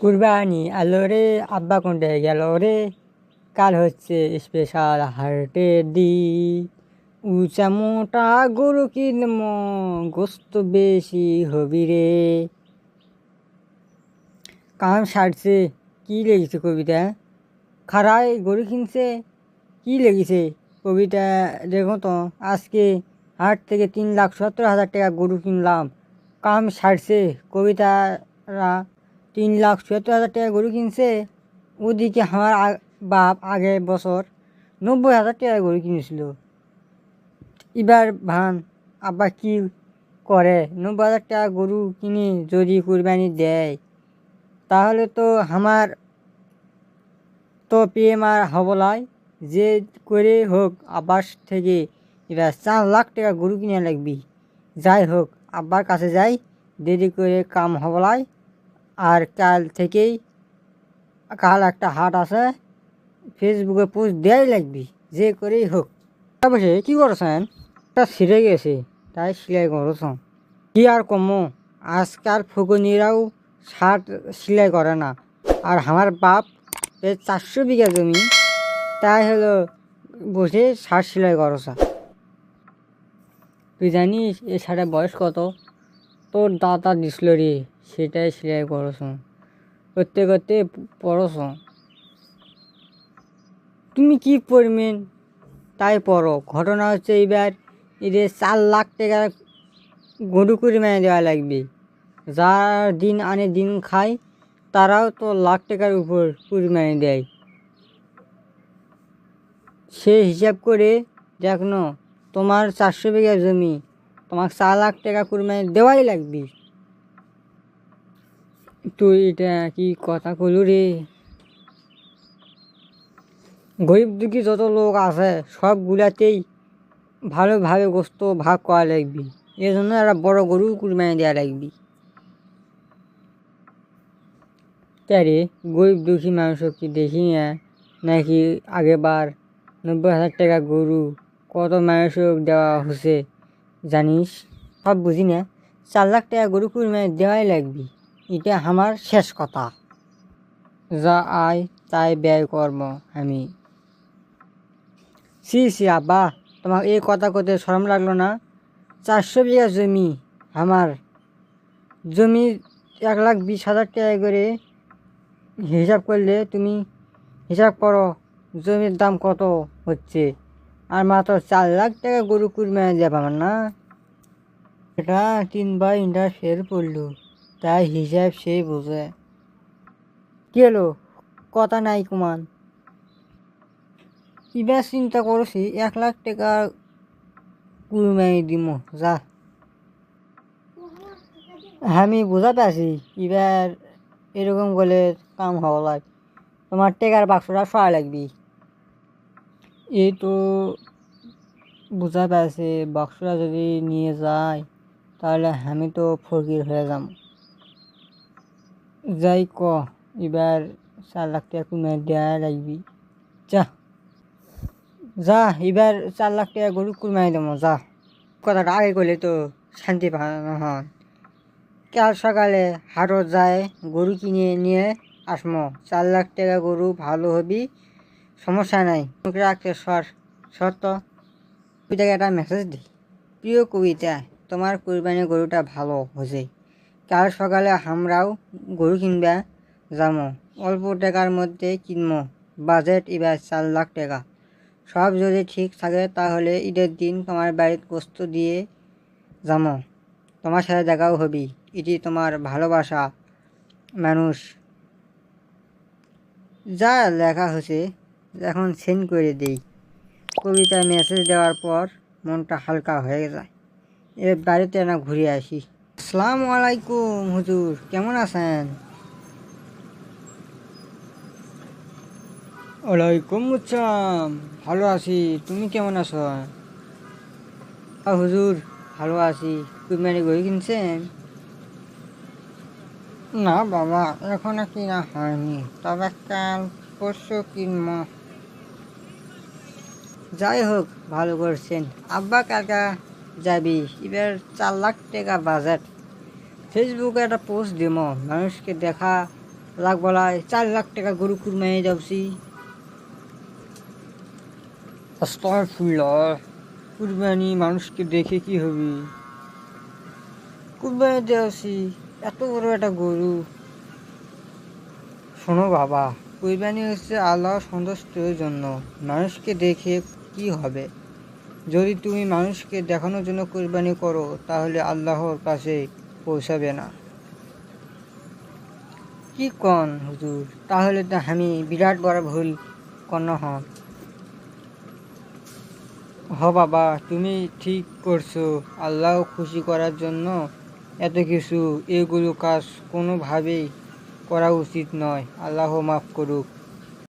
কুরবানি আলো রে আব্বা কোনটা গেল? রে কাল হচ্ছে স্পেশাল হার্টের দি উঁচা মোটা গরু কিনম গোস্ত বেশি হবি রে। কাম সারছে, কি লেগেছে কবিতা? খারাই গরু কিনছে, কি লেগেছে কবিতা? দেখো তো, আজকে হাট থেকে তিন লাখ সত্তর হাজার টাকা গরু কিনলাম। কাম সারছে কবিতারা। তিন লাখ সত্তর হাজার টাকা গরু কিনছে। ওদিকে আমার বাপ আগের বছর নব্বই হাজার টাকা গরু কিনেছিল। এবার ভান আব্বা কি করে? নব্বই হাজার টাকা গরু কিনে যদি কুরবানি দেয়, তাহলে তো আমার তো পিএম আর হবলাই যে করে হোক আব্বাস থেকে এবার চার লাখ টাকা গরু কিনে লাগবি। যাই হোক, আব্বার কাছে যাই, দেরি করে কাম হবলাই আর কাল থেকেই কাল একটা হাট আছে ফেসবুকে পোস্ট দেয়াই লাগবি, যে করেই হোক। বসে কি করছেন? একটা ছিঁড়ে গেছে, তাই সেলাই করছ কি আর কমো? আজকাল ফুকনিরাও শার্ট সেলাই করে না। আর আমার বাপ চারশো বিঘা জমি, তাই হলো বসে শার্ট সেলাই করছা। তুই জানিস এ শার্টের বয়স কত? তোর দাদা দিছিল রে। সেটাই সেলাই করছ। করতে করতে পড়ছ। তুমি কি পড়বেন? তাই পড়ো। ঘটনা হচ্ছে এইবার এদের চার লাখ টাকা গরু কুরবানি দেওয়া লাগবে। যার দিন আনে দিন খায়, তারাও তো লাখ টাকার উপর কুরবানি দেয়। সে হিসাব করে দেখ, তোমার চারশো বিঘা জমি তোমার চার লাখ টাকা কুরবানি দেওয়াই লাগবে। তুই এটা কি কথা কলু রে? গরিব দুঃখী যত লোক আছে, সবগুলাতেই ভালোভাবে গোস্ত ভাগ করা লাগবে। এই জন্য একটা বড় গরু কুরবানি দেওয়া লাগবে। তারে গরিব দুঃখী মানুষ কি দেখি না? নাকি আগেবার নব্বই হাজার টাকা গরু কত মানুষক দেওয়া হচ্ছে জানিস? সব বুঝি না। চার লাখ টাকা গরু কুরবানি দেওয়াই লাগবে। এটা আমার শেষ কথা। যা আয়, তাই ব্যয় কর্ম আমি। সি সি আব্বা তোমার এই কথা করতে শরম লাগল না? চারশো বিঘা জমি আমার। জমি এক লাখ বিশ হাজার টাকা করে হিসাব করলে তুমি হিসাব করো জমির দাম কত হচ্ছে। আর মাত্র চার লাখ টাকা গরু কুরবানি দেব আমার না? এটা তিনবার ইন্টার ফের পড়ল। তাই হিসাব সেই বোঝে। কি কথা নাই কুমান। এবার চিন্তা করছি এক লাখ টাকা কুরবানি দিব যা। আমি বুঝা পাচ্ছি এবার এরকম বলে কাম হওয়া লাগ। তোমার টেকার বাক্সটা সরা লাগবি। এই তো বুঝা পাচ্ছি বাক্সটা যদি নিয়ে যায়, তাহলে আমি তো ফকির হয়ে যাব যাই ক এবার চার লাখ টাকা কুমার দেওয়া লাগবি। যা। যা, এবার চার লাখ টাকা গরু কুরবানি দেবো, যা। কথাটা আগে করলে তো শান্তি হয় কাল সকালে হাটত যায় গরু কিনে নিয়ে আসমো। চার লাখ টাকা গরু ভালো হবি, সমস্যা নাই। রাখতে সর সর তো কবিতাকে একটা মেসেজ দিই। প্রিয় কবিতা, তোমার কুরবানি গরুটা ভালো হয়েছে। কাল সকালে আমরাও গরু কিনবা যাব অল্প টাকার মধ্যে কিনবো বাজেট এবার চার লাখ টাকা। সব যদি ঠিক থাকে তাহলে ঈদের দিন তোমার বাড়ির গোস্ত দিয়ে যাব তোমার সাথে দেখাও হবি। এটি তোমার ভালোবাসা মানুষ। যা লেখা হয়েছে, এখন সেন্ড করে দেই। কবিতা মেসেজ দেওয়ার পর মনটা হালকা হয়ে যায়। এবার বাড়িতে না ঘুরে আসি। আসসালামু আলাইকুম হুজুর। কেমন আছেন? ওয়ালাইকুম আসসালাম। ভালো আছি। তুমি কেমন আছো? হুজুর, ভালো আছি। কুরবানি গরু কিনছেন? না, বাবা, এখনও কিনা হয়নি। তবে কাল পরশু কিনব। যাই হোক, ভালো করছেন। আব্বা, কাকা? যাবি। এবার চার লাখ টাকা বাজেট ফেসবুকে একটা পোস্ট দিব মানুষকে দেখা লাখ বলায় চার লাখ টাকা গরু যাচ্ছি আস্তাগফিরুল্লাহ কুরবানি মানুষকে দেখে কি হবে? কুরবানি যাচ্ছি, এত বড় একটা গরু। শোনো বাবা কুরবানি হচ্ছে আল্লাহ সন্তুষ্টের জন্য। মানুষকে দেখে কি হবে? যদি তুমি মানুষকে দেখানোর জন্য কুরবানি করো, তাহলে আল্লাহর কাছে পৌঁছাবে না। কি কন হুজুর? তাহলে তো আমি বিরাট বড় ভুল কন হন হ বাবা, তুমি ঠিক করছ। আল্লাহ খুশি করার জন্য এত কিছু, এগুলো কাজ কোনোভাবেই করা উচিত নয়। আল্লাহ মাফ করুক।